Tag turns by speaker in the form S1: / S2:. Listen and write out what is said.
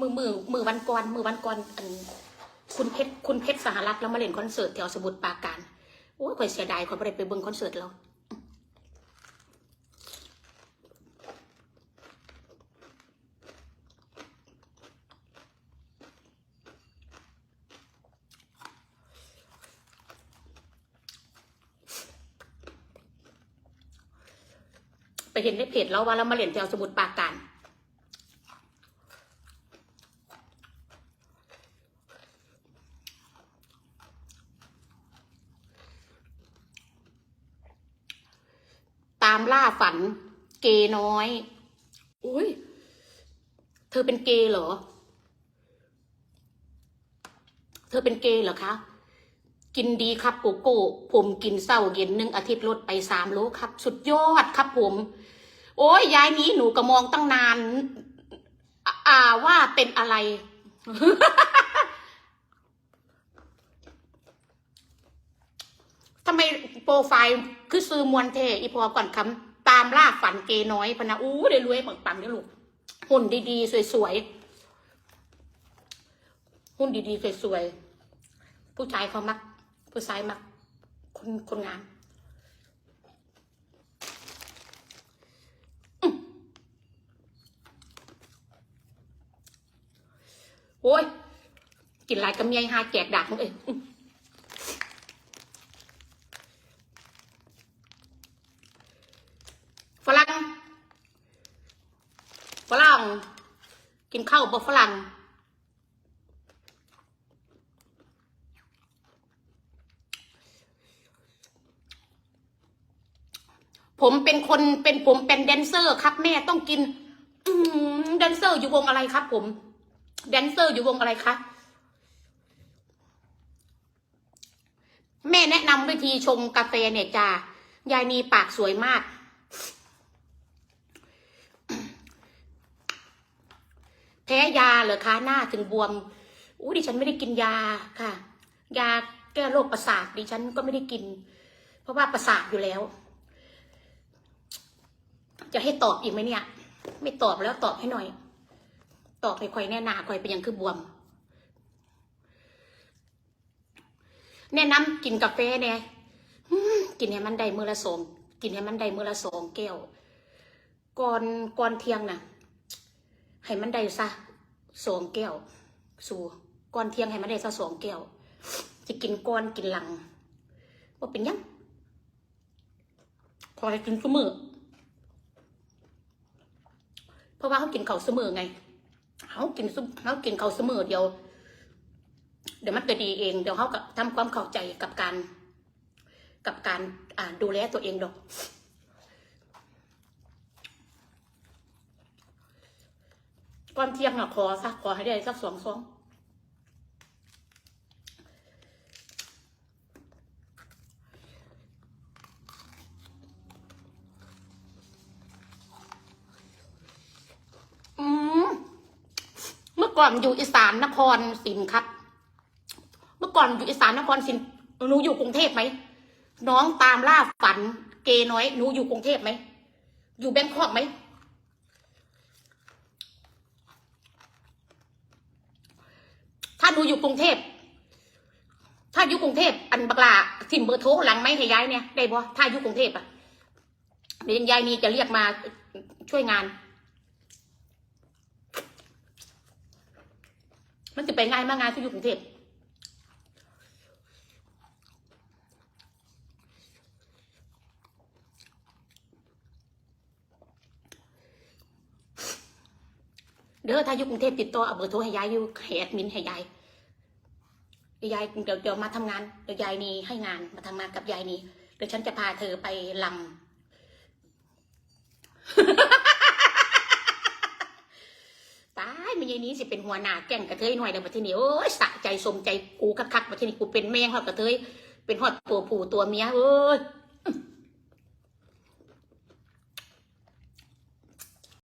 S1: มือมือมือวันก่อนมือวันก่อนอันคุณเพชรคุณเพชรสหรัฐแล้วมาเล่นคอนเสิร์ตแถวสมุทรปราการโอ้ยข่อยเสียดายข่อยไม่ได้ไปเบิ่งคอนเสิร์ตแล้วไปเห็นในเพจแล้วว่าเรามาเล่นแถวสมุทรปราการามล่าฝัน เกย์น้อยอุ้ยเธอเป็นเกย์เหรอ เธอเป็นเกย์เหรอคะ กินดีครับโกโก้ ผมกินเศร้าเย็นหนึ่งอาทิตย์ลดไปสามโลครับ สุดยอดครับผม โอ้ยยายนี้หนูก็มองตั้งนาน อ่าอ่าว่าเป็นอะไร ทำไม โปรไฟล์คือซื้อมวนเทอีพอก่อนคำตามล่าฝันเกน้อยพนะอู้ได้รวยปังๆเนี่ยลูกหุ่นดีๆ สวยๆหุ่นดีๆ สวยๆ ผู้ชายเขามัก ผู้ชายมัก คนคนงามโอ้ย กินหลายกำไยหาแจกดักมึงเอ้ยอื้อ ฝรั่งฝ รั่ง กินข้าวบ่ฝรั่งผมเป็นคนเป็นผมเป็นแดนเซอร์ครับ แม่ต้องกินแดนเซอร์อยู่วงอะไรครับ ผม แดนเซอร์อยู่วงอะไรคะแม่แนะนำวิธีชงกาแฟเนี่ยจ้ายายนีปากสวยมาก แพ้ ยาเหรอคะหน้าถึงบวมอู้ดิฉันไม่ได้กินยาค่ะ ยาแก้โรคประสาทดิฉันก็ไม่ได้กิน เพราะว่าประสาทอยู่แล้ว จะให้ตอบอีกไหมเนี่ย ไม่ตอบแล้วตอบให้หน่อย ตอบให้คอยแน่นาคอยเป็นหยังคือบวม แนะนำกินกาแฟเนี่ยกินให้มันได้มือละสองกินให้มันได้มือละสองแก้วก่อนก่อนเที่ยงน่ะให้มันได้ซะ สองแก้ว สู่ก่อนเที่ยงให้มันได้ซะสองแก้วจะกินก่อนกินหลังว่าเป็นยังพอให้กินเสมอเพราะว่าเขากินเขาเสมอไงเขากินซุเขากินเขาเสมอเดียว เดี๋ยวมันจะดีเอง เดี๋ยวเขาก็ทำความเข้าใจกับการ กับการอ่าดูแลตัวเองดอก ก่อนเที่ยงอะขอสักขอให้ได้สักสองซองอืมเมื่อก่อนอยู่อีสานนครศรีครับ เมื่อก่อนอยู่อีสานนครศรีหนูอยู่กรุงเทพไหมน้องตามล่าฝัน เกน้อยหนูอยู่กรุงเทพไหมอยู่แบงคอกไหม ถ้าห นูอยู่กรุงเทพ ถ้าอยู่กรุงเทพอันบักลาทิมเบอร์โทรหลังไหมให้ย้ายเนี่ยได้บ่ถ้าอยู่กรุงเทพอะเดี๋ยวยายนี่จะเรียกมาช่วยงาน มันจะไปง่ายมากงานที่อยู่กรุงเทพเด้อถ้าอยู่กรุงเทพติดต่อเอาเบอร์โทรให้ยายอยู่ให้แอดมินให้ยาย เดี๋ยวยายเดี๋ยวเดี๋ยวมาทำงานเดี๋ยวยายนีให้งานมาทำงานกับยายนีเดี๋ยวฉันจะพาเธอไปลำตายมันยายนี้สิเป็นหัวหน้าแก่งกระเทยหน่อยเดี๋ยวมาที่นี่โอ้ยสะใจสมใจกูคักๆมาที่นี่กูเป็นแมงหอดกระเทยเป็นหอดตัวผู้ตัวเมียเอ้ย